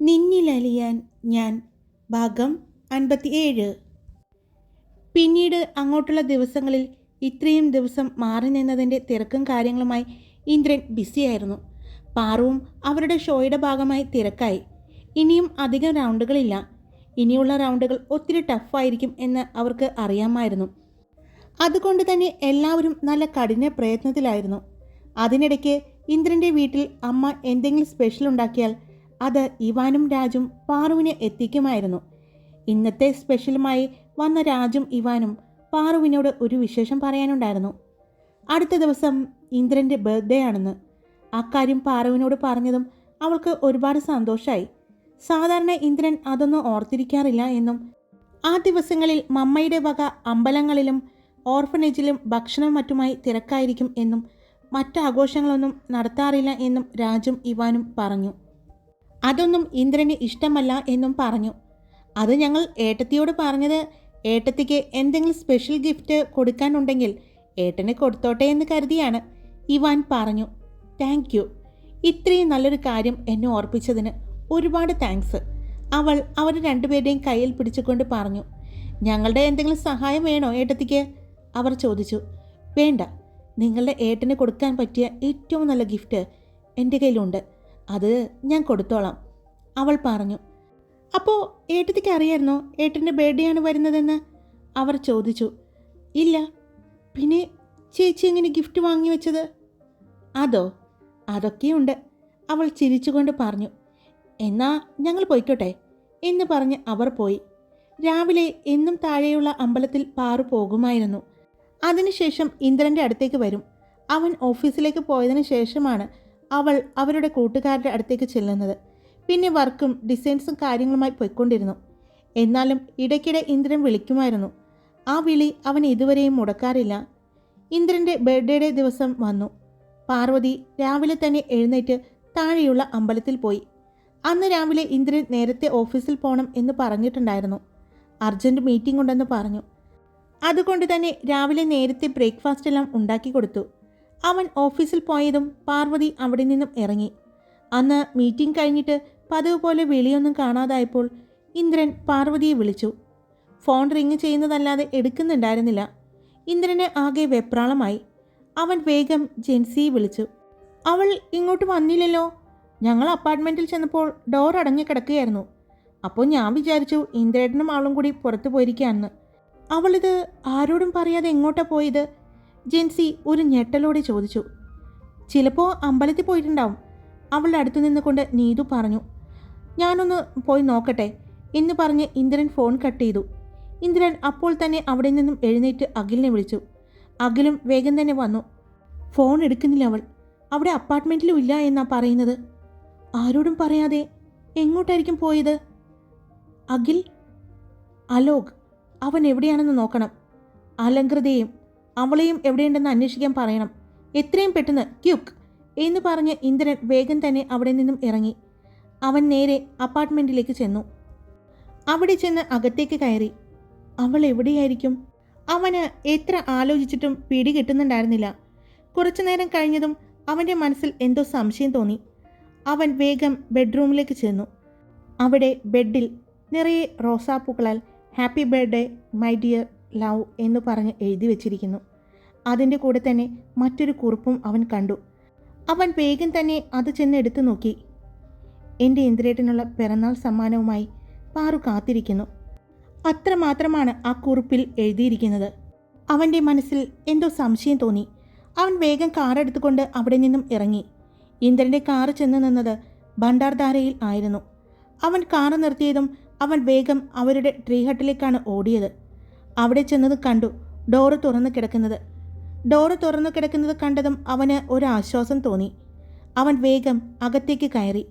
നിന്നിലലിയാൻ ഞാൻ ഭാഗം അൻപത്തിയേഴ്. പിന്നീട് അങ്ങോട്ടുള്ള ദിവസങ്ങളിൽ ഇത്രയും ദിവസം മാറി നിന്നതിന്റെ തിരക്കും കാര്യങ്ങളുമായി ഇന്ദ്രൻ ബിസിയായിരുന്നു. പാറവും അവരുടെ ഷോയുടെ ഭാഗമായി തിരക്കായി. ഇനിയും അധികം റൗണ്ടുകളില്ല. ഇനിയുള്ള റൗണ്ടുകൾ ഒത്തിരി ടഫായിരിക്കും എന്ന് അവർക്ക് അറിയാമായിരുന്നു. അതുകൊണ്ട് തന്നെ എല്ലാവരും നല്ല കഠിന പ്രയത്നത്തിലായിരുന്നു. അതിനിടയ്ക്ക് ഇന്ദ്രന്റെ വീട്ടിൽ അമ്മ എന്തെങ്കിലും സ്പെഷ്യൽ ഉണ്ടാക്കിയാൽ അത് ഇവാനും രാജും പാറുവിന് എത്തിക്കുമായിരുന്നു. ഇന്നത്തെ സ്പെഷ്യലുമായി വന്ന രാജും ഇവാനും പാറുവിനോട് ഒരു വിശേഷം പറയാനുണ്ടായിരുന്നു. അടുത്ത ദിവസം ഇന്ദ്രന്റെ ബർത്ത്ഡേ ആണെന്ന്. അക്കാര്യം പാറുവിനോട് പറഞ്ഞതും അവൾക്ക് ഒരുപാട് സന്തോഷമായി സാധാരണ ഇന്ദ്രൻ അതൊന്നും ഓർത്തിരിക്കാറില്ല എന്നും ആ ദിവസങ്ങളിൽ മമ്മയുടെ വക അമ്പലങ്ങളിലും ഓർഫനേജിലും ഭക്ഷണവും മറ്റുമായി തിരക്കായിരിക്കും എന്നും മറ്റാഘോഷങ്ങളൊന്നും നടത്താറില്ല എന്നും രാജും ഇവാനും പറഞ്ഞു. അതൊന്നും ഇന്ദ്രന് ഇഷ്ടമല്ല എന്നും പറഞ്ഞു. അത് ഞങ്ങൾ ഏട്ടത്തിയോട് പറഞ്ഞത് ഏട്ടത്തിക്ക് എന്തെങ്കിലും സ്പെഷ്യൽ ഗിഫ്റ്റ് കൊടുക്കാനുണ്ടെങ്കിൽ ഏട്ടന് കൊടുത്തോട്ടെ എന്ന് കരുതിയാണ് ഇവാൻ പറഞ്ഞു. താങ്ക് യു ഇത്രയും നല്ലൊരു കാര്യം എന്നെ ഓർപ്പിച്ചതിന് ഒരുപാട് താങ്ക്സ് അവൾ അവർ രണ്ടുപേരുടെയും കയ്യിൽ പിടിച്ചുകൊണ്ട് പറഞ്ഞു ഞങ്ങളുടെ എന്തെങ്കിലും സഹായം വേണോ ഏട്ടത്തിക്ക്? അവർ ചോദിച്ചു വേണ്ട. നിങ്ങളുടെ ഏട്ടന് കൊടുക്കാൻ പറ്റിയ ഏറ്റവും നല്ല ഗിഫ്റ്റ് എന്റെ കയ്യിലുണ്ട്. അത് ഞാൻ കൊടുത്തോളാം. അവൾ പറഞ്ഞു. അപ്പോൾ ഏട്ടത്തിക്ക് അറിയായിരുന്നോ ഏട്ടന്റെ ബർത്ത്ഡേ ആണ് വരുന്നതെന്ന്? അവർ ചോദിച്ചു. ഇല്ല. പിന്നെ ചേച്ചി എങ്ങനെ ഗിഫ്റ്റ് വാങ്ങി വെച്ചത്? അതോ? അതൊക്കെയുണ്ട്. അവൾ ചിരിച്ചുകൊണ്ട് പറഞ്ഞു. എന്നാ ഞങ്ങൾ പോയിക്കോട്ടെ എന്ന് പറഞ്ഞ് അവർ പോയി. രാവിലെ എന്നും താഴെയുള്ള അമ്പലത്തിൽ പാറു പോകുമായിരുന്നു. അതിനുശേഷം ഇന്ദ്രന്റെ അടുത്തേക്ക് വരും. അവൻ ഓഫീസിലേക്ക് പോയതിനു ശേഷമാണ് അവൾ അവരുടെ കൂട്ടുകാരുടെ അടുത്തേക്ക് ചെല്ലുന്നത്. പിന്നെ വർക്കും ഡിസൈൻസും കാര്യങ്ങളുമായി പോയിക്കൊണ്ടിരുന്നു. എന്നാലും ഇടയ്ക്കിടെ ഇന്ദ്രൻ വിളിക്കുമായിരുന്നു. ആ വിളി അവൻ ഇതുവരെയും മുടക്കാറില്ല. ഇന്ദ്രന്റെ ബർത്ത്ഡേയുടെ ദിവസം വന്നു. പാർവതി രാവിലെ തന്നെ എഴുന്നേറ്റ് താഴെയുള്ള അമ്പലത്തിൽ പോയി. അന്ന് രാവിലെ ഇന്ദ്രൻ നേരത്തെ ഓഫീസിൽ പോകണം എന്ന് പറഞ്ഞിട്ടുണ്ടായിരുന്നു. അർജന്റ് മീറ്റിംഗ് ഉണ്ടെന്ന് പറഞ്ഞു. അതുകൊണ്ട് തന്നെ രാവിലെ നേരത്തെ ബ്രേക്ക്ഫാസ്റ്റ് എല്ലാം ഉണ്ടാക്കി കൊടുത്തു. അവൻ ഓഫീസിൽ പോയതും പാർവതി അവിടെ നിന്നും ഇറങ്ങി. അന്ന് മീറ്റിംഗ് കഴിഞ്ഞിട്ട് പതിവ് പോലെ വിളിയൊന്നും കാണാതായപ്പോൾ ഇന്ദ്രൻ പാർവതിയെ വിളിച്ചു. ഫോൺ റിങ് ചെയ്യുന്നതല്ലാതെ എടുക്കുന്നുണ്ടായിരുന്നില്ല. ഇന്ദ്രന് ആകെ വെപ്രാളമായി. അവൻ വേഗം ജെൻസിയെ വിളിച്ചു. അവൾ ഇങ്ങോട്ട് വന്നില്ലല്ലോ. ഞങ്ങൾ അപ്പാർട്ട്മെന്റിൽ ചെന്നപ്പോൾ ഡോർ അടഞ്ഞു കിടക്കുകയായിരുന്നു. അപ്പോൾ ഞാൻ വിചാരിച്ചു ഇന്ദ്രേട്ടനും അവളും കൂടി പുറത്തു പോയിരിക്കുകയാണെന്ന്. അവളിത് ആരോടും പറയാതെ എങ്ങോട്ടാണ് പോയത്? ജെൻസി ഒരു ഞെട്ടലോടെ ചോദിച്ചു. ചിലപ്പോൾ അമ്പലത്തിൽ പോയിട്ടുണ്ടാവും. അവളുടെ അടുത്ത് നിന്നുകൊണ്ട് നീതു പറഞ്ഞു ഞാനൊന്ന് പോയി നോക്കട്ടെ എന്ന് പറഞ്ഞ് ഇന്ദ്രൻ ഫോൺ കട്ട് ചെയ്തു. ഇന്ദ്രൻ അപ്പോൾ തന്നെ അവിടെ നിന്നും എഴുന്നേറ്റ് അഖിലിനെ വിളിച്ചു. അഖിലും വേഗം തന്നെ വന്നു. ഫോൺ എടുക്കുന്നില്ല അവൾ. അവിടെ അപ്പാർട്ട്മെന്റിലും ഇല്ല എന്നാ പറയുന്നത്. ആരോടും പറയാതെ എങ്ങോട്ടായിരിക്കും പോയത്? അഖിൽ? അലോക്. അവൻ എവിടെയാണെന്ന് നോക്കണം. അലങ്കൃതയും അവളെയും എവിടെയുണ്ടെന്ന് അന്വേഷിക്കാൻ പറയണം. എത്രയും പെട്ടെന്ന് ക്യുക്ക് എന്ന് പറഞ്ഞ് ഇന്ദ്രൻ വേഗം തന്നെ അവിടെ നിന്നും ഇറങ്ങി. അവൻ നേരെ അപ്പാർട്ട്മെന്റിലേക്ക് ചെന്നു. അവിടെ ചെന്ന് അകത്തേക്ക് കയറി. അവൾ എവിടെയായിരിക്കും? അവന് എത്ര ആലോചിച്ചിട്ടും പിടി കിട്ടുന്നുണ്ടായിരുന്നില്ല. കുറച്ചു നേരം കഴിഞ്ഞതും അവന്റെ മനസ്സിൽ എന്തോ സംശയം തോന്നി. അവൻ വേഗം ബെഡ്റൂമിലേക്ക് ചെന്നു. അവിടെ ബെഡിൽ നിറയെ റോസാപ്പൂക്കളാൽ happy birthday my dear love എന്ന് പറഞ്ഞ് എഴുതി വച്ചിരിക്കുന്നു. അതിന്റെ കൂടെ തന്നെ മറ്റൊരു കുറിപ്പും അവൻ കണ്ടു. അവൻ വേഗം തന്നെ അത് ചെന്ന് എടുത്തു നോക്കി. എന്റെ ഇന്ദ്രേട്ടനുള്ള പിറന്നാൾ സമ്മാനവുമായി പാറു കാത്തിരിക്കുന്നു. അത്രമാത്രമാണ് ആ കുറിപ്പിൽ എഴുതിയിരിക്കുന്നത്. അവന്റെ മനസ്സിൽ എന്തോ സംശയം തോന്നി. അവൻ വേഗം കാർ എടുത്തുകൊണ്ട് അവിടെ നിന്നും ഇറങ്ങി. ഇന്ദ്രന്റെ കാറ് ചെന്ന് നിന്നത് ഭണ്ഡാർധാരയിൽ ആയിരുന്നു. അവൻ കാറ് നിർത്തിയതും അവൻ വേഗം അവരുടെ ട്രീ ഹട്ടിലേക്കാണ് ഓടിയത്. അവിടെ ചെന്നത് കണ്ടു ഡോറ് തുറന്നു കിടക്കുന്നത്. ഡോറ് തുറന്നു കിടക്കുന്നത് കണ്ടതും അവന് ഒരു ആശ്വാസം തോന്നി. അവൻ വേഗം അകത്തേക്ക് കയറി.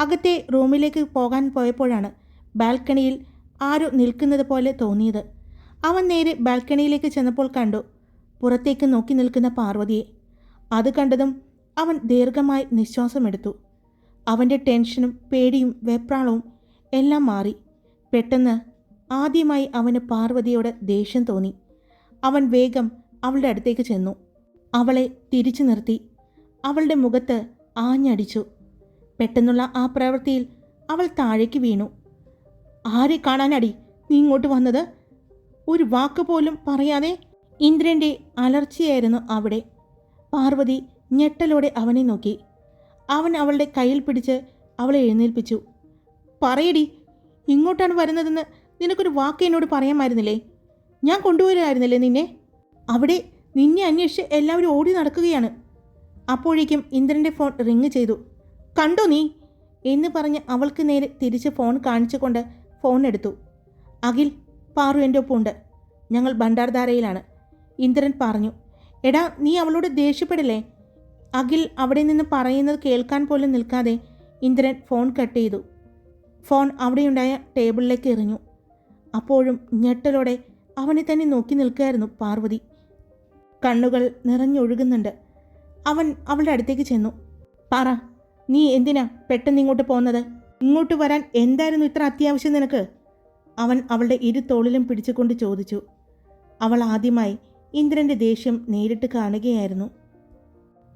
അകത്തെ റൂമിലേക്ക് പോകാൻ പോയപ്പോഴാണ് ബാൽക്കണിയിൽ ആരോ നിൽക്കുന്നത് പോലെ തോന്നിയത്. അവൻ നേരെ ബാൽക്കണിയിലേക്ക് ചെന്നപ്പോൾ കണ്ടു പുറത്തേക്ക് നോക്കി നിൽക്കുന്ന പാർവതിയെ. അത് കണ്ടതും അവൻ ദീർഘമായി നിശ്വാസമെടുത്തു. അവന്റെ ടെൻഷനും പേടിയും വെപ്രാളവും എല്ലാം മാറി. പെട്ടെന്ന് ആദ്യമായി അവന് പാർവതിയോട് ദേഷ്യം തോന്നി. അവൻ വേഗം അവളുടെ അടുത്തേക്ക് ചെന്നു. അവളെ തിരിച്ചു നിർത്തി. അവളുടെ മുഖത്ത് ആഞ്ഞടിച്ചു. പെട്ടെന്നുള്ള ആ പ്രവൃത്തിയിൽ അവൾ താഴേക്ക് വീണു. ആരെ കാണാനടി? നീ ഇങ്ങോട്ട് വന്നത്? ഒരു വാക്ക് പോലും പറയാതെ ഇന്ദ്രന്റെ അലർച്ചയായിരുന്നു അവിടെ. പാർവതി ഞെട്ടലോടെ അവനെ നോക്കി. അവൻ അവളുടെ കയ്യിൽ പിടിച്ച് അവളെ എഴുന്നേൽപ്പിച്ചു. പറയടി ഇങ്ങോട്ടാണ് വരുന്നതെന്ന് നിനക്കൊരു വാക്ക് എന്നോട് പറയാമായിരുന്നില്ലേ? ഞാൻ കൊണ്ടുവരുമായിരുന്നില്ലേ നിന്നെ? അവിടെ നിന്നെ അന്വേഷിച്ച് എല്ലാവരും ഓടി നടക്കുകയാണ്. അപ്പോഴേക്കും ഇന്ദ്രന്റെ ഫോൺ റിങ് ചെയ്തു. കണ്ടോ നീ? എന്ന് പറഞ്ഞ് അവൾക്ക് നേരെ തിരിച്ച് ഫോൺ കാണിച്ചുകൊണ്ട് ഫോൺ എടുത്തു. അഖിൽ പാറു എന്റെ ഒപ്പമുണ്ട്. ഞങ്ങൾ ഭണ്ഡാർധാരയിലാണ് ഇന്ദ്രൻ പറഞ്ഞു. എടാ നീ അവളോട് ദേഷ്യപ്പെടില്ലേ? അഖിൽ അവിടെ നിന്ന് പറയുന്നത് കേൾക്കാൻ പോലും നിൽക്കാതെ ഇന്ദ്രൻ ഫോൺ കട്ട് ചെയ്തു. ഫോൺ അവിടെയുണ്ടായ ടേബിളിലേക്ക് എറിഞ്ഞു. അപ്പോഴും ഞെട്ടലോടെ അവനെ തന്നെ നോക്കി നിൽക്കുകയായിരുന്നു പാർവതി. കണ്ണുകൾ നിറഞ്ഞൊഴുകുന്നുണ്ട്. അവൻ അവളുടെ അടുത്തേക്ക് ചെന്നു. പറ നീ എന്തിനാ പെട്ടെന്ന് ഇങ്ങോട്ട് പോകുന്നത് ഇങ്ങോട്ട് വരാൻ എന്തായിരുന്നു ഇത്ര അത്യാവശ്യം നിനക്ക്? അവൻ അവളുടെ ഇരു തോളിലും പിടിച്ചുകൊണ്ട് ചോദിച്ചു. അവൾ ആദ്യമായി ഇന്ദ്രന്റെ ദേഷ്യം നേരിട്ട് കാണുകയായിരുന്നു.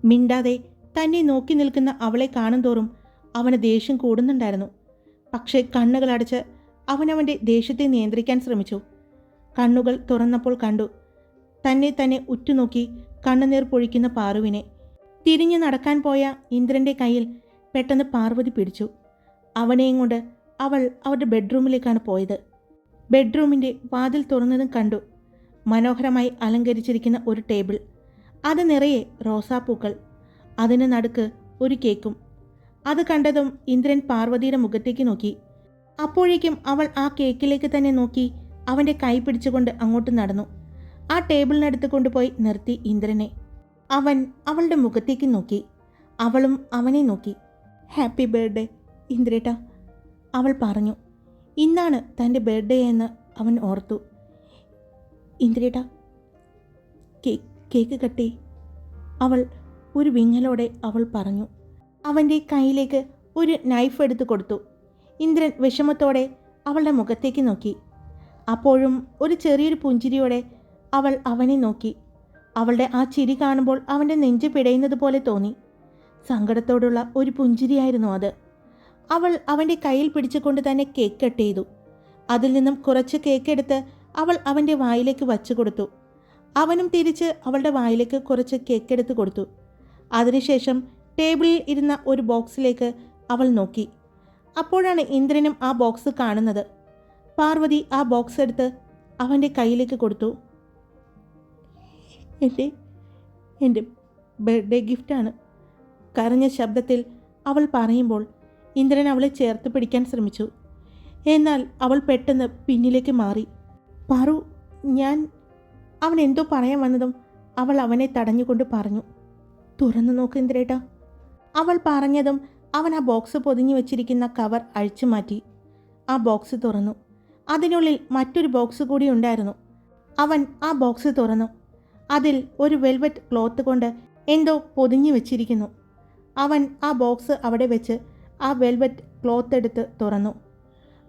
മിണ്ടാതെ തന്നെ നോക്കി നിൽക്കുന്ന അവളെ കാണുന്തോറും അവന് ദേഷ്യം കൂടുന്നുണ്ടായിരുന്നു. പക്ഷേ കണ്ണുകളടച്ച് അവനവന്റെ ദേഷ്യത്തെ നിയന്ത്രിക്കാൻ ശ്രമിച്ചു. കണ്ണുകൾ തുറന്നപ്പോൾ കണ്ടു. തന്നെ തന്നെ ഉറ്റുനോക്കി കണ്ണുനീർ പൊഴിക്കുന്ന പാറുവിനെ. തിരിഞ്ഞു നടക്കാൻ പോയ ഇന്ദ്രന്റെ കയ്യിൽ പെട്ടെന്ന് പാർവതി പിടിച്ചു. അവനെയും കൊണ്ട് അവൾ അവരുടെ ബെഡ്റൂമിലേക്കാണ് പോയത്. ബെഡ്റൂമിന്റെ വാതിൽ തുറന്നതും കണ്ടു. മനോഹരമായി അലങ്കരിച്ചിരിക്കുന്ന ഒരു ടേബിൾ. അത് നിറയെ റോസാപ്പൂക്കൾ. അതിന് നടുക്ക് ഒരു കേക്കും. അത് കണ്ടതും ഇന്ദ്രൻ പാർവതിയുടെ മുഖത്തേക്ക് നോക്കി. അപ്പോഴേക്കും അവൾ ആ കേക്കിലേക്ക് തന്നെ നോക്കി അവന്റെ കൈ പിടിച്ചുകൊണ്ട് അങ്ങോട്ട് നടന്നു. ആ ടേബിളിനടുത്ത് കൊണ്ടുപോയി നിർത്തി ഇന്ദ്രനെ. അവൻ അവളുടെ മുഖത്തേക്ക് നോക്കി. അവളും അവനെ നോക്കി. ഹാപ്പി ബർത്ത്ഡേ ഇന്ദ്രേട്ട അവൾ പറഞ്ഞു. ഇന്നാണ് തന്റെ ബർത്ത്ഡേ എന്ന് അവൻ ഓർത്തു. ഇന്ദ്രേട്ട കേക്ക് കേക്ക് കട്ടി അവൾ ഒരു വിങ്ങലോടെ അവൾ പറഞ്ഞു. അവന്റെ കയ്യിലേക്ക് ഒരു നൈഫ് എടുത്തു കൊടുത്തു. ഇന്ദ്രൻ വിഷമത്തോടെ അവളുടെ മുഖത്തേക്ക് നോക്കി. അപ്പോഴും ഒരു ചെറിയൊരു പുഞ്ചിരിയോടെ അവൾ അവനെ നോക്കി. അവളുടെ ആ ചിരി കാണുമ്പോൾ അവന്റെ നെഞ്ച് പിടയുന്നത് പോലെ തോന്നി. സങ്കടത്തോടുള്ള ഒരു പുഞ്ചിരിയായിരുന്നു അത്. അവൾ അവന്റെ കയ്യിൽ പിടിച്ചുകൊണ്ട് തന്നെ കേക്ക് കട്ട് ചെയ്തു. അതിൽ നിന്നും കുറച്ച് കേക്ക് എടുത്ത് അവൾ അവന്റെ വായിലേക്ക് വച്ചു കൊടുത്തു അവനും തിരിച്ച് അവളുടെ വായിലേക്ക് കുറച്ച് കേക്ക് എടുത്ത് കൊടുത്തു. അതിനുശേഷം ടേബിളിൽ ഇരുന്ന ഒരു ബോക്സിലേക്ക് അവൾ നോക്കി. അപ്പോഴാണ് ഇന്ദ്രനും ആ ബോക്സ് കാണുന്നത്. പാർവതി ആ ബോക്സ് എടുത്ത് അവന്റെ കയ്യിലേക്ക് കൊടുത്തു. എന്റെ എന്റെ ബർത്ത്ഡേ ഗിഫ്റ്റാണ് കരഞ്ഞ ശബ്ദത്തിൽ അവൾ പറയുമ്പോൾ ഇന്ദ്രൻ അവളെ ചേർത്ത് പിടിക്കാൻ ശ്രമിച്ചു. എന്നാൽ അവൾ പെട്ടെന്ന് പിന്നിലേക്ക് മാറി. പാറു ഞാൻ അവൻ എന്തോ പറയാൻ വന്നതും അവൾ അവനെ തടഞ്ഞുകൊണ്ട് പറഞ്ഞു. തുറന്നു നോക്ക് ഇന്ദ്രേട്ടാ. അവൾ പറഞ്ഞതും അവൻ ആ ബോക്സ് പൊതിഞ്ഞു വെച്ചിരിക്കുന്ന കവർ അഴിച്ചു മാറ്റി. ആ ബോക്സ് തുറന്നു. അതിനുള്ളിൽ മറ്റൊരു ബോക്സ് കൂടി ഉണ്ടായിരുന്നു. അവൻ ആ ബോക്സ് തുറന്നു. അതിൽ ഒരു വെൽവെറ്റ് ക്ലോത്ത് കൊണ്ട് എന്തോ പൊതിഞ്ഞു വെച്ചിരിക്കുന്നു. അവൻ ആ ബോക്സ് അവിടെ വെച്ച് ആ വെൽവെറ്റ് ക്ലോത്ത് എടുത്ത് തുറന്നു.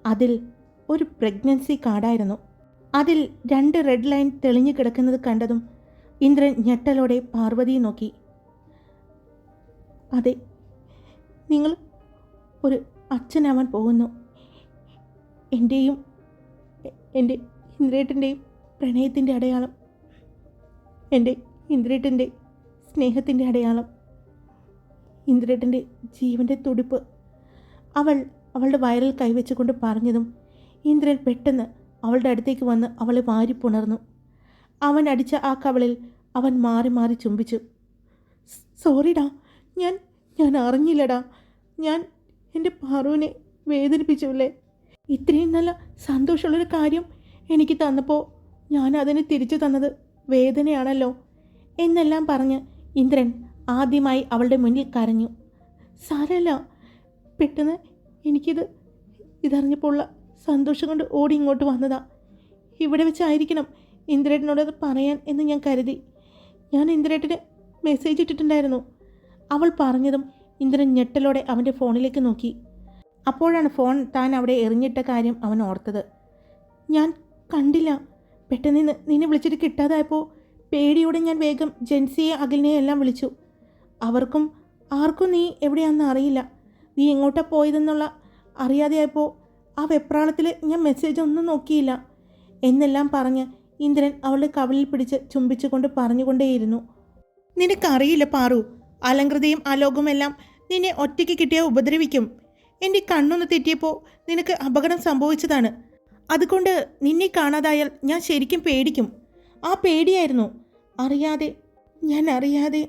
അതിൽ ഒരു പ്രഗ്നൻസി കാർഡായിരുന്നു. അതിൽ രണ്ട് റെഡ് ലൈൻ തെളിഞ്ഞു കിടക്കുന്നത് കണ്ടതും ഇന്ദ്രൻ ഞെട്ടലോടെ പാർവതിയെ നോക്കി. അതെ നിങ്ങൾ ഒരു അച്ഛനാവാൻ പോകുന്നു. എന്റെയും എന്റെ ഇന്ദ്രേട്ടന്റെയും പ്രണയത്തിന്റെ അടയാളം. എന്റെ ഇന്ദ്രേട്ടന്റെ സ്നേഹത്തിന്റെ അടയാളം. ഇന്ദ്രേട്ടന്റെ ജീവന്റെ തുടിപ്പ്. അവൾ അവളുടെ വയറിൽ കൈവച്ചുകൊണ്ട് പറഞ്ഞതും ഇന്ദ്രൻ പെട്ടെന്ന് അവളുടെ അടുത്തേക്ക് വന്ന് അവളെ വാരിപ്പുണർന്നു. അവൻ അടിച്ച ആ കവളിൽ അവൻ മാറി മാറി ചുംബിച്ചു. "സ് സോറിടാ ഞാൻ ഞാൻ അറിഞ്ഞില്ലടാ. ഞാൻ എന്റെ പാറുവിനെ വേദനിപ്പിച്ചുല്ലേ ഇത്രയും നല്ല സന്തോഷമുള്ളൊരു കാര്യം എനിക്ക് തന്നപ്പോൾ ഞാൻ അതിനെ തിരിച്ചു തന്നത് വേദനയാണല്ലോ. എന്നെല്ലാം പറഞ്ഞ് ഇന്ദ്രൻ ആദ്യമായി അവളുടെ മുന്നിൽ കരഞ്ഞു. സാരല്ല പെട്ടെന്ന് എനിക്കിത് ഇതറിഞ്ഞപ്പോൾ ഉള്ള സന്തോഷം കൊണ്ട് ഓടി ഇങ്ങോട്ട് വന്നതാ. ഇവിടെ വെച്ചായിരിക്കണം ഇന്ദ്രേട്ടനോട് അത് പറയാൻ എന്ന് ഞാൻ കരുതി. ഞാൻ ഇന്ദ്രേട്ടന് മെസ്സേജ് ഇട്ടിട്ടുണ്ടായിരുന്നു. അവൾ പറഞ്ഞതും ഇന്ദ്രൻ ഞെട്ടലോടെ അവന്റെ ഫോണിലേക്ക് നോക്കി. അപ്പോഴാണ് ഫോൺ താൻ അവിടെ എറിഞ്ഞിട്ട കാര്യം അവൻ ഓർത്തത്. ഞാൻ കണ്ടില്ല. പെട്ടെന്ന് നിന്നെ- വിളിച്ചിട്ട് കിട്ടാതായപ്പോൾ പേടിയോടെ ഞാൻ വേഗം ജെൻസിയെ അഖിലിനെ എല്ലാം വിളിച്ചു. അവർക്കും ആർക്കും നീ എവിടെയാണെന്ന് അറിയില്ല. നീ എങ്ങോട്ടാ പോയതെന്നുള്ള അറിയാതെയായപ്പോൾ ആ വെപ്രാളത്തിൽ ഞാൻ മെസ്സേജ് ഒന്നും നോക്കിയില്ല. എന്നെല്ലാം പറഞ്ഞ് ഇന്ദ്രൻ അവളുടെ കവലിൽ പിടിച്ച് ചുംബിച്ചുകൊണ്ട് പറഞ്ഞുകൊണ്ടേയിരുന്നു. നിനക്കറിയില്ല പാറു. അലങ്കൃതയും അലോകുമെല്ലാം നിന്നെ ഒറ്റയ്ക്ക് കിട്ടിയ ഉപദ്രവിക്കും. എന്റെ കണ്ണൊന്ന് തെറ്റിയപ്പോൾ നിനക്ക് അപകടം സംഭവിച്ചതാണ്. അതുകൊണ്ട് നിന്നെ കാണാതായാൽ ഞാൻ ശരിക്കും പേടിക്കും. ആ പേടിയായിരുന്നു. അറിയാതെ ഞാൻ അറിയാതെ.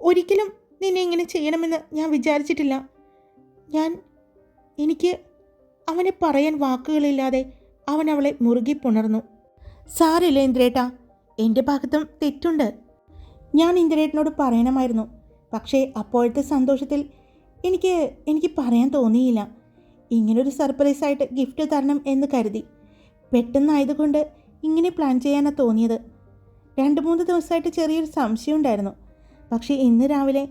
ഒരിക്കലും നിന്നെ ഇങ്ങനെ ചെയ്യണമെന്ന് ഞാൻ വിചാരിച്ചിട്ടില്ല. ഞാൻ എനിക്ക് അവനെ പറയാൻ വാക്കുകളില്ലാതെ അവൻ അവളെ മുറുകി പുണർന്നു. സാരില്ല ഇന്ദ്രേട്ടാ എന്റെ ഭാഗത്തും തെറ്റുണ്ട്. ഞാൻ ഇന്ദ്രേട്ടനോട് പറയണമായിരുന്നു. പക്ഷേ അപ്പോഴത്തെ സന്തോഷത്തിൽ എനിക്ക് എനിക്ക് പറയാൻ തോന്നിയില്ല. ഇങ്ങനൊരു സർപ്രൈസായിട്ട് ഗിഫ്റ്റ് തരണം എന്ന് കരുതി. പെട്ടെന്നായതുകൊണ്ട് ഇങ്ങനെ പ്ലാൻ ചെയ്യാനാണ് തോന്നിയത്. രണ്ട് മൂന്ന് ദിവസമായിട്ട് ചെറിയൊരു സംശയം ഉണ്ടായിരുന്നു. പക്ഷേ ഇന്ന് രാവിലെ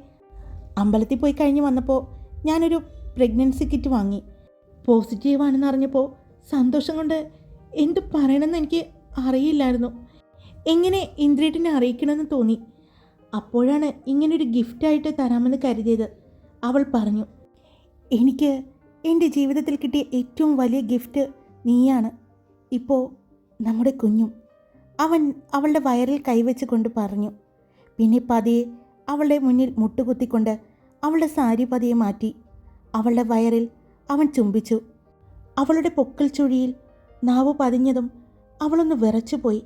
അമ്പലത്തിൽ പോയി കഴിഞ്ഞ് വന്നപ്പോൾ ഞാനൊരു പ്രഗ്നൻസി കിറ്റ് വാങ്ങി. പോസിറ്റീവാണെന്ന് അറിഞ്ഞപ്പോൾ സന്തോഷം കൊണ്ട് എന്ത് പറയണമെന്ന് എനിക്ക് അറിയില്ലായിരുന്നു. എങ്ങനെ ഇന്ദ്രേട്ടിനെ അറിയിക്കണമെന്ന് തോന്നി. അപ്പോഴാണ് ഇങ്ങനൊരു ഗിഫ്റ്റായിട്ട് തരാമെന്ന് കരുതിയത്. അവൾ പറഞ്ഞു എനിക്ക് എന്റെ ജീവിതത്തിൽ കിട്ടിയ ഏറ്റവും വലിയ ഗിഫ്റ്റ് നീയാണ്. ഇപ്പോൾ നമ്മുടെ കുഞ്ഞും. അവൻ അവളുടെ വയറിൽ കൈവച്ച് കൊണ്ട് പറഞ്ഞു. പിന്നെ പതിയെ അവളുടെ മുന്നിൽ മുട്ടുകുത്തിക്കൊണ്ട് അവളുടെ സാരി പതിയെ മാറ്റി. അവളുടെ വയറിൽ അവൻ ചുംബിച്ചു. അവളുടെ പൊക്കൽ ചുഴിയിൽ നാവ് പതിഞ്ഞതും അവളൊന്ന് വിറച്ചുപോയി.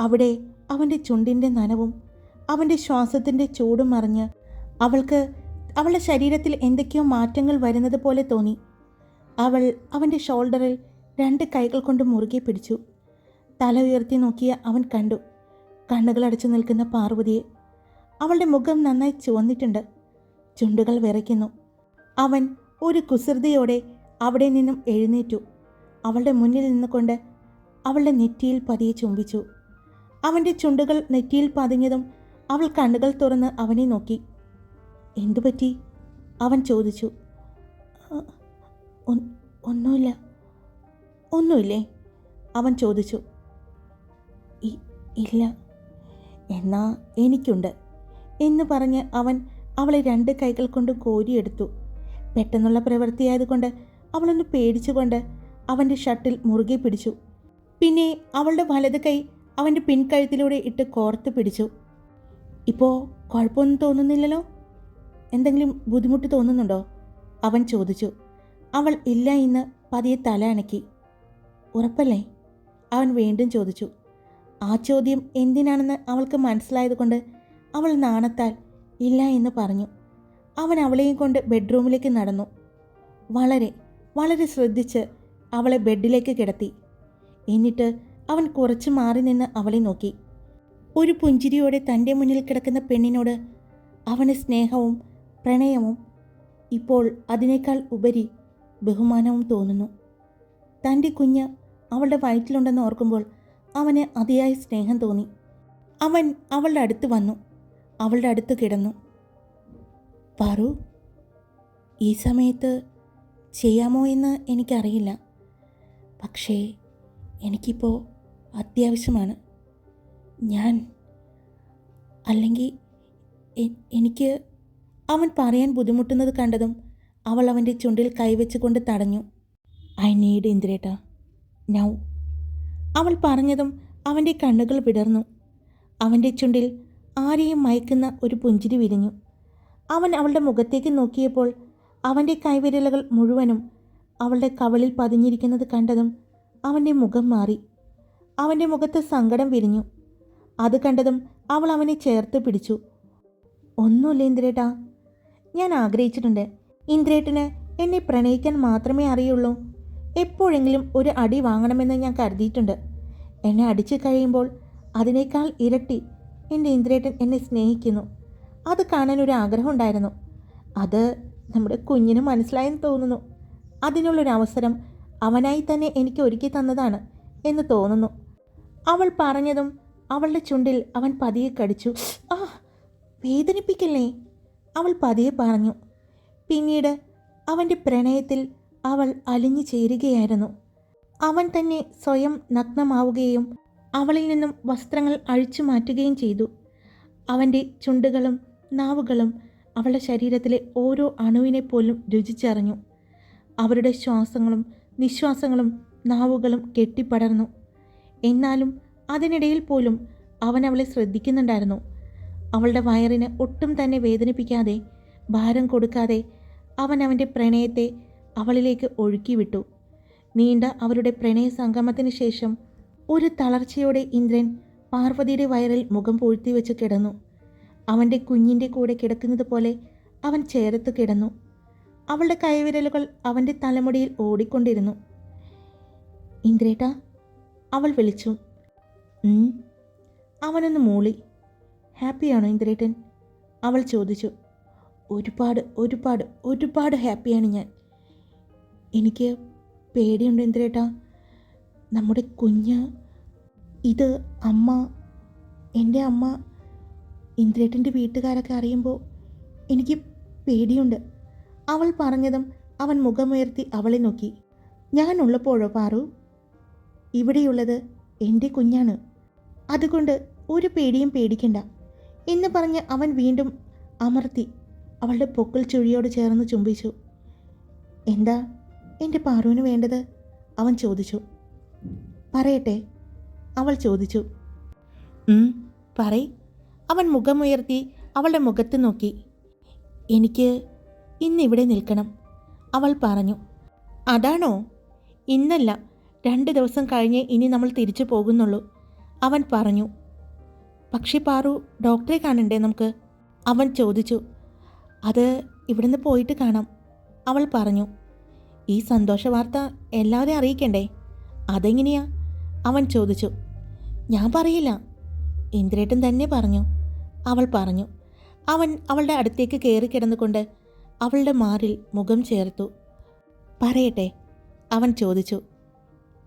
അവിടെ അവന്റെ ചുണ്ടിന്റെ നനവും അവന്റെ ശ്വാസത്തിന്റെ ചൂട് മറിഞ്ഞ് അവൾക്ക് അവളുടെ ശരീരത്തിൽ എന്തൊക്കെയോ മാറ്റങ്ങൾ വരുന്നത് പോലെ തോന്നി. അവൾ അവന്റെ ഷോൾഡറിൽ രണ്ട് കൈകൾ കൊണ്ട് മുറുകെ പിടിച്ചു. തല ഉയർത്തി നോക്കിയ അവൻ കണ്ടു. കണ്ണുകളടച്ചു നിൽക്കുന്ന പാർവതിയെ. അവളുടെ മുഖം നന്നായി ചുവന്നിട്ടുണ്ട്. ചുണ്ടുകൾ വിറയ്ക്കുന്നു. അവൻ ഒരു കുസൃതിയോടെ അവിടെ നിന്നും എഴുന്നേറ്റു. അവളുടെ മുന്നിൽ നിന്നുകൊണ്ട് അവളുടെ നെറ്റിയിൽ പതിയെ ചുംബിച്ചു. അവന്റെ ചുണ്ടുകൾ നെറ്റിയിൽ പതിഞ്ഞതും അവൾ കണ്ണുകൾ തുറന്ന് അവനെ നോക്കി. എന്തുപറ്റി? അവൻ ചോദിച്ചു. "അ- ഒ- ഒന്നുമില്ല. ഒന്നുമില്ലേ? അവൻ ചോദിച്ചു. "ഇ- ഇല്ല. എന്നാ എനിക്കുണ്ട് എന്ന് പറഞ്ഞ് അവൻ അവളെ രണ്ട് കൈകൾ കൊണ്ട് കോരിയെടുത്തു. പെട്ടെന്നുള്ള പ്രവൃത്തിയായതുകൊണ്ട് അവളൊന്ന് പേടിച്ചുകൊണ്ട് അവന്റെ ഷർട്ടിൽ മുറുകെ പിടിച്ചു. പിന്നെ അവളുടെ വലത് കൈ അവന്റെ പിൻകഴുത്തിലൂടെ ഇട്ട് കോർത്ത് പിടിച്ചു. ഇപ്പോൾ കുഴപ്പമൊന്നും തോന്നുന്നില്ലല്ലോ? എന്തെങ്കിലും ബുദ്ധിമുട്ട് തോന്നുന്നുണ്ടോ? അവൻ ചോദിച്ചു. അവൾ ഇല്ല എന്ന് പതിയെ തല അണക്കി ഉറപ്പല്ലേ? അവൻ വീണ്ടും ചോദിച്ചു. ആ ചോദ്യം എന്തിനാണെന്ന് അവൾക്ക് മനസ്സിലായതുകൊണ്ട് അവൾ നാണത്താൽ ഇല്ല എന്ന് പറഞ്ഞു. അവൻ അവളെയും കൊണ്ട് ബെഡ്റൂമിലേക്ക് നടന്നു. വളരെ വളരെ ശ്രദ്ധിച്ച് അവളെ ബെഡിലേക്ക് കിടത്തി. എന്നിട്ട് അവൻ കുറച്ച് മാറി നിന്ന് അവളെ നോക്കി. ഒരു പുഞ്ചിരിയോടെ തന്റെ മുന്നിൽ കിടക്കുന്ന പെണ്ണിനോട് അവന് സ്നേഹവും പ്രണയവും ഇപ്പോൾ അതിനേക്കാൾ ഉപരി ബഹുമാനവും തോന്നുന്നു. തന്റെ കുഞ്ഞ് അവളുടെ വയറ്റിലുണ്ടെന്ന് ഓർക്കുമ്പോൾ അവന് അതിയായ സ്നേഹം തോന്നി. അവൻ അവളുടെ അടുത്ത് വന്നു. അവളുടെ അടുത്ത് കിടന്നു. പാറു ഈ സമയത്ത് ചെയ്യാമോ എന്ന് എനിക്കറിയില്ല. പക്ഷേ എനിക്കിപ്പോൾ അത്യാവശ്യമാണ്. ഞാൻ അല്ലെങ്കിൽ എനിക്ക് അവൻ പറയാൻ ബുദ്ധിമുട്ടുന്നത് കണ്ടതും അവൾ അവന്റെ ചുണ്ടിൽ കൈവച്ചുകൊണ്ട് തടഞ്ഞു. ഐ നീഡ് ഇന്ദ്രേട്ട. നൗ. അവൾ പറഞ്ഞതും അവന്റെ കണ്ണുകൾ വിടർന്നു. അവന്റെ ചുണ്ടിൽ ആരെയും മയക്കുന്ന ഒരു പുഞ്ചിരി വിരിഞ്ഞു. അവൻ അവളുടെ മുഖത്തേക്ക് നോക്കിയപ്പോൾ അവന്റെ കൈവിരലുകൾ മുഴുവനും അവളുടെ കവളിൽ പതിഞ്ഞിരിക്കുന്നത് കണ്ടതും അവന്റെ മുഖം മാറി. അവന്റെ മുഖത്ത് സങ്കടം വിരിഞ്ഞു. അത് കണ്ടതും അവൾ അവനെ ചേർത്ത് പിടിച്ചു. ഒന്നുമില്ല ഇന്ദ്രേട്ടാ. ഞാൻ ആഗ്രഹിച്ചിട്ടുണ്ട്. ഇന്ദ്രേട്ടന് എന്നെ പ്രണയിക്കാൻ മാത്രമേ അറിയുള്ളൂ. എപ്പോഴെങ്കിലും ഒരു അടി വാങ്ങണമെന്ന് ഞാൻ കരുതിയിട്ടുണ്ട്. എന്നെ അടിച്ചു കഴിയുമ്പോൾ അതിനേക്കാൾ ഇരട്ടി എന്റെ ഇന്ദ്രേട്ടൻ എന്നെ സ്നേഹിക്കുന്നു. അത് കാണാൻ ഒരു ആഗ്രഹം ഉണ്ടായിരുന്നു. അത് നമ്മുടെ കുഞ്ഞിന് മനസ്സിലായെന്ന് തോന്നുന്നു. അതിനുള്ളൊരു അവസരം അവനായി തന്നെ എനിക്ക് ഒരുക്കി തന്നതാണ് എന്ന് തോന്നുന്നു. അവൾ പറഞ്ഞതും അവളുടെ ചുണ്ടിൽ അവൻ പതിയെ കടിച്ചു. ആ വേദനിപ്പിക്കല്ലേ? അവൾ പതിയെ പറഞ്ഞു. പിന്നീട് അവന്റെ പ്രണയത്തിൽ അവൾ അലിഞ്ഞു ചേരുകയായിരുന്നു. അവൻ തന്നെ സ്വയം നഗ്നമാവുകയും അവളിൽ നിന്നും വസ്ത്രങ്ങൾ അഴിച്ചു മാറ്റുകയും ചെയ്തു. അവന്റെ ചുണ്ടുകളും നാവുകളും അവളുടെ ശരീരത്തിലെ ഓരോ അണുവിനെ പോലും രുചിച്ചറിഞ്ഞു. അവരുടെ ശ്വാസങ്ങളും നിശ്വാസങ്ങളും നാവുകളും കെട്ടിപ്പടർന്നു. എന്നാലും അതിനിടയിൽ പോലും അവൻ അവളെ ശ്രദ്ധിക്കുന്നുണ്ടായിരുന്നു. അവളുടെ വയറിന് ഒട്ടും തന്നെ വേദനിപ്പിക്കാതെ ഭാരം കൊടുക്കാതെ അവൻ അവന്റെ പ്രണയത്തെ അവളിലേക്ക് ഒഴുക്കി വിട്ടു നീണ്ട അവരുടെ പ്രണയ സംഗമത്തിന് ശേഷം ഒരു തളർച്ചയോടെ ഇന്ദ്രൻ പാർവതിയുടെ വയറിൽ മുഖം പൂഴ്ത്തി വെച്ച് കിടന്നു. അവന്റെ കുഞ്ഞിന്റെ കൂടെ കിടക്കുന്നത് പോലെ അവൻ ചേർത്ത് കിടന്നു. അവളുടെ കൈവിരലുകൾ അവന്റെ തലമുടിയിൽ ഓടിക്കൊണ്ടിരുന്നു. ഇന്ദ്രേട്ട അവൾ വിളിച്ചു. അവനൊന്ന് മൂളി. ഹാപ്പിയാണോ ഇന്ദ്രേട്ടൻ? അവൾ ചോദിച്ചു. ഒരുപാട് ഒരുപാട് ഒരുപാട് ഹാപ്പിയാണ് ഞാൻ. എനിക്ക് പേടിയുണ്ട് ഇന്ദ്രേട്ടാ. നമ്മുടെ കുഞ്ഞ് ഇത് അമ്മ എന്റെ അമ്മ ഇന്ദ്രേട്ടന്റെ വീട്ടുകാരൊക്കെ അറിയുമ്പോൾ എനിക്ക് പേടിയുണ്ട്. അവൾ പറഞ്ഞതും അവൻ മുഖമുയർത്തി അവളെ നോക്കി. ഞാനുള്ളപ്പോഴോ പാറു? ഇവിടെയുള്ളത് എന്റെ കുഞ്ഞാണ്. അതുകൊണ്ട് ഒരു പേടിയും പേടിക്കണ്ട എന്ന് പറഞ്ഞ് അവൻ വീണ്ടും അമർത്തി അവളുടെ പൊക്കിൽ ചുഴിയോട് ചേർന്ന് ചുംബിച്ചു. എന്താ എന്റെ പാറുവിന് വേണ്ടത്? അവൻ ചോദിച്ചു. പറയട്ടെ? അവൾ ചോദിച്ചു. "ഉം, പറയ്. അവൻ മുഖമുയർത്തി അവളുടെ മുഖത്ത് നോക്കി. എനിക്ക് ഇന്നിവിടെ നിൽക്കണം അവൾ പറഞ്ഞു. അതാണോ? ഇന്നല്ല രണ്ട് ദിവസം കഴിഞ്ഞ് ഇനി നമ്മൾ തിരിച്ചു പോകുന്നുള്ളൂ. അവൻ പറഞ്ഞു പക്ഷി പാറു ഡോക്ടറെ കാണണ്ടേ നമുക്ക്? അവൻ ചോദിച്ചു അത് ഇവിടുന്ന് പോയിട്ട് കാണാം. അവൾ പറഞ്ഞു ഈ സന്തോഷ വാർത്ത എല്ലാവരെയും അറിയിക്കണ്ടേ? അതെങ്ങനെയാ? അവൻ ചോദിച്ചു ഞാൻ പറയില്ല. ഇന്ദ്രേട്ടൻ തന്നെ പറഞ്ഞു അവൾ പറഞ്ഞു അവൻ അവളുടെ അടുത്തേക്ക് കയറി കിടന്നുകൊണ്ട് അവളുടെ മാറിൽ മുഖം ചേർത്തു. പറയട്ടെ അവൻ ചോദിച്ചു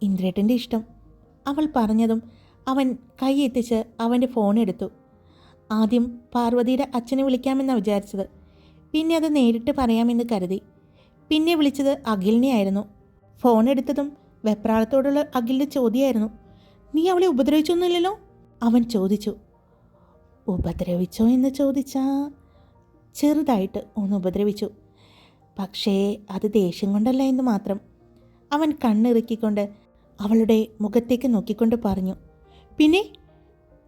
ഇന്ദ്രേട്ടന്റെ ഇഷ്ടം. അവൾ പറഞ്ഞതും അവൻ കൈയെത്തിച്ച് അവന്റെ ഫോൺ എടുത്തു. ആദ്യം പാർവതിയുടെ അച്ഛനെ വിളിക്കാമെന്നാണ് വിചാരിച്ചത്. പിന്നെ അത് നേരിട്ട് പറയാമെന്ന് കരുതി. പിന്നെ വിളിച്ചത് അഖിലിനെയായിരുന്നു ഫോൺ എടുത്തതും വെപ്രാളത്തോടുള്ള അഖിലിന്റെ ചോദ്യമായിരുന്നു. നീ അവളെ ഉപദ്രവിച്ചൊന്നുമില്ലല്ലോ? അവൻ ചോദിച്ചു. ഉപദ്രവിച്ചോ എന്ന് ചോദിച്ചാ? ചെറുതായിട്ട് ഒന്ന് ഉപദ്രവിച്ചു. പക്ഷേ അത് ദേഷ്യം കൊണ്ടല്ല എന്ന് മാത്രം. അവൻ കണ്ണിറുക്കിക്കൊണ്ട് അവളുടെ മുഖത്തേക്ക് നോക്കിക്കൊണ്ട് പറഞ്ഞു. പിന്നെ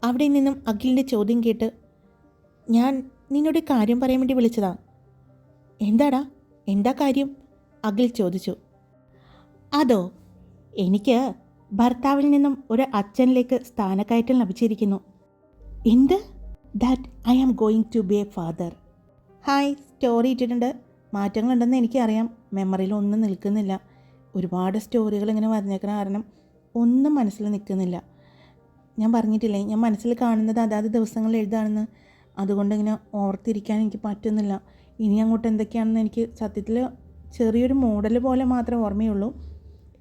അവിടെ നിന്നും അഖിലിന്റെ ചോദ്യം കേട്ട് ഞാൻ നിന്നോട് കാര്യം പറയാൻ വേണ്ടി വിളിച്ചതാ. എന്താടാ? എന്താ കാര്യം? അഖിൽ ചോദിച്ചു. അതോ എനിക്ക് ഭർത്താവിൽ നിന്നും ഒരു അച്ഛനിലേക്ക് സ്ഥാനക്കയറ്റം ലഭിച്ചിരിക്കുന്നു. എന്ത്? That I am going to be a father. Hi story ഇട്ടിട്ടുണ്ട്. മാറ്റങ്ങളുണ്ടെന്ന് എനിക്കറിയാം. മെമ്മറിയിൽ ഒന്നും നിൽക്കുന്നില്ല. ഒരുപാട് സ്റ്റോറികൾ ഇങ്ങനെ വന്നേക്കണ കാരണം ഒന്നും മനസ്സിൽ നിൽക്കുന്നില്ല. ഞാൻ പറഞ്ഞിട്ടില്ലേ ഞാൻ മനസ്സിൽ കാണുന്നത് അതാത് ദിവസങ്ങളിൽ എഴുതാണെന്ന്. അതുകൊണ്ട് ഇങ്ങനെ ഓർത്തിരിക്കാൻ എനിക്ക് പറ്റുന്നില്ല. ഇനി അങ്ങോട്ട് എന്തൊക്കെയാണെന്ന് എനിക്ക് സത്യത്തിൽ ചെറിയൊരു മോഡൽ പോലെ മാത്രമേ ഓർമ്മയുള്ളൂ.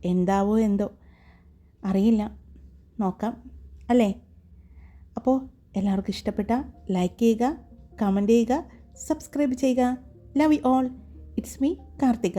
എന്താവോ എന്തോ. അറിയില്ല. നോക്കാം. അല്ലേ? അപ്പോൾ എല്ലാവർക്കും ഇഷ്ടപ്പെട്ട ലൈക്ക് ചെയ്യുക കമന്റ് ചെയ്യുക സബ്സ്ക്രൈബ് ചെയ്യുക. Love you all it's me Karthika.